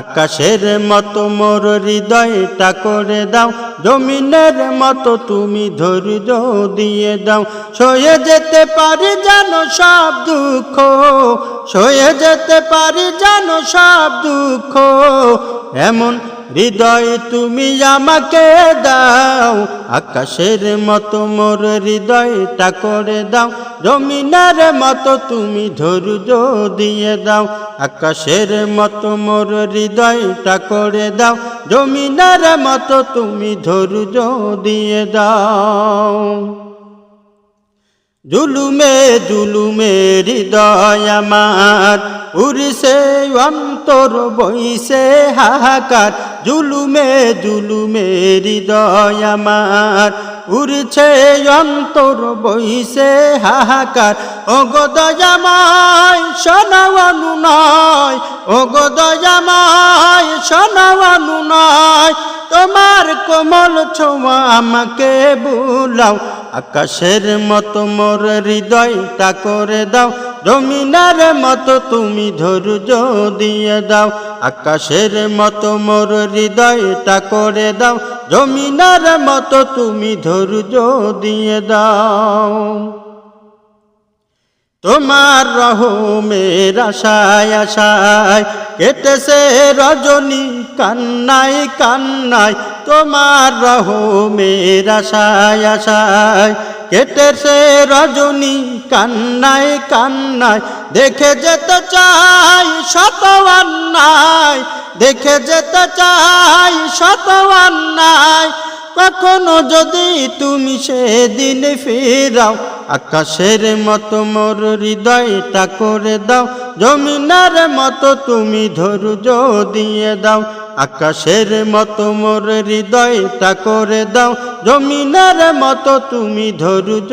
আকাশের মতো মোর হৃদয়টা করে দাও, জমিনের মতো তুমি ধৈর্য দিয়ে দাও। সয়ে যেতে পারি জানো সব দুঃখ, সয়ে যেতে পারি জানো সব দুঃখ। এমন হৃদয় তুমি আমাকে দাও, আকাশের মতো মোর হৃদয়টা করে দাও। জমিনের মতো তুমি ধৈর্য দিয়ে দাও। আকাশের মতো মোর হৃদয়টা করে দাও, জমিনের মতো তুমি ধৈর্য দিয়ে দাও। জুলুমে জুলুমে হৃদয় আমার, উড়ছে, অন্তর বইছে হাহাকার। জুলুমে জুলুমে হৃদয় আমার উড়ছে অন্তর বইছে হাহাকার। ও গদয়ামায় শোনাওয়ানু নয় ও গদয়ামায় শোনাওয়ানু নয় তোমার কোমল ছোঁয়া আমাকে বুলাও। আকাশের মতো মোর হৃদয়টা করে দাও। জমিনার মতো তুমি ধৈর্য দিয়ে দাও। আকাশের মতো মোর হৃদয়টা করে দাও। জমিনার মতো তুমি ধৈর্য দিয়ে দাও। তোমার রহমের আশায় আশায় কেটেছে রজনী কান্নাই কান্নাই তোমার রহমের আশায় আশায় কেটেছে রজনী কান্নাই কান্নাই দেখে যেতে চাই শত অন্যায়। দেখে যেতে চাই শত নাই। কখনো যদি তুমি সেদিন ফেরাও, আকাশের মতো মোর হৃদয়টা করে দাও, জমিনার মতো তুমি ধৈর্য দিয়ে দাও, আকাশের মতো মোর হৃদয়টা করে দাও জমিনার মতো তুমি ধৈর্য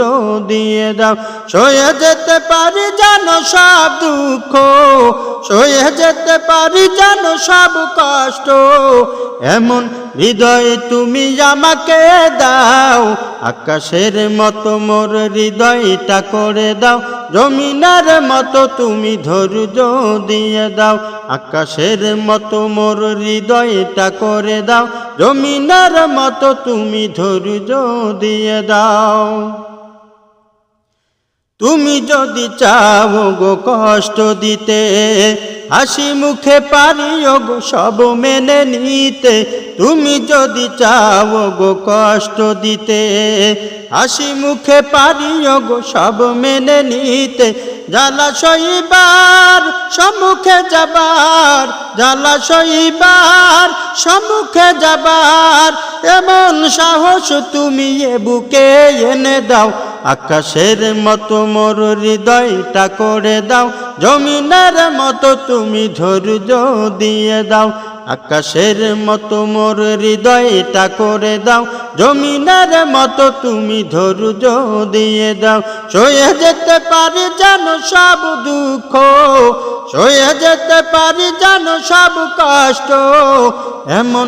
দিয়ে দাও। সয়ে যেতে পারি জানো সব দুঃখ, সয়ে যেতে পারি জানো সব কষ্ট। এমন হৃদয় তুমি আমাকে দাও, আকাশের মতো মোর হৃদয়টা করে দাও। জমিনার মতো তুমি ধৈর্য দিয়ে দাও, আকাশের মতো মোর হৃদয়টা করে দাও। জমিনার মতো তুমি ধৈর্য দিয়ে দাও। তুমি যদি চাও গো কষ্ট দিতে, হাসি মুখে পারিও গো সব মেনে নিতে, তুমি যদি চাও গো কষ্ট দিতে, হাসি মুখে পারিও গো সব মেনে নিতে, জ্বালা সইবার সম্মুখে যাবার, জ্বালা সইবার সম্মুখে যাবার, এমন সাহস তুমি এ বুকে এনে দাও। আকাশের মতো মোর হৃদয়টা করে দাও। জমিনের মতো তুমি ধৈর্য দিয়ে দাও। আকাশের মতো মোর হৃদয়টা করে দাও। জমিনের মতো তুমি ধৈর্য দিয়ে দাও। সয়ে যেতে পারি জানো সব দুঃখ, সয়ে যেতে পারি জানো সব কষ্ট। এমন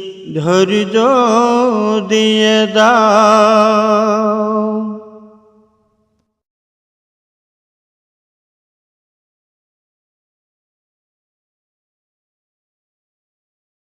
ধৈর্য দিয়ে দাও।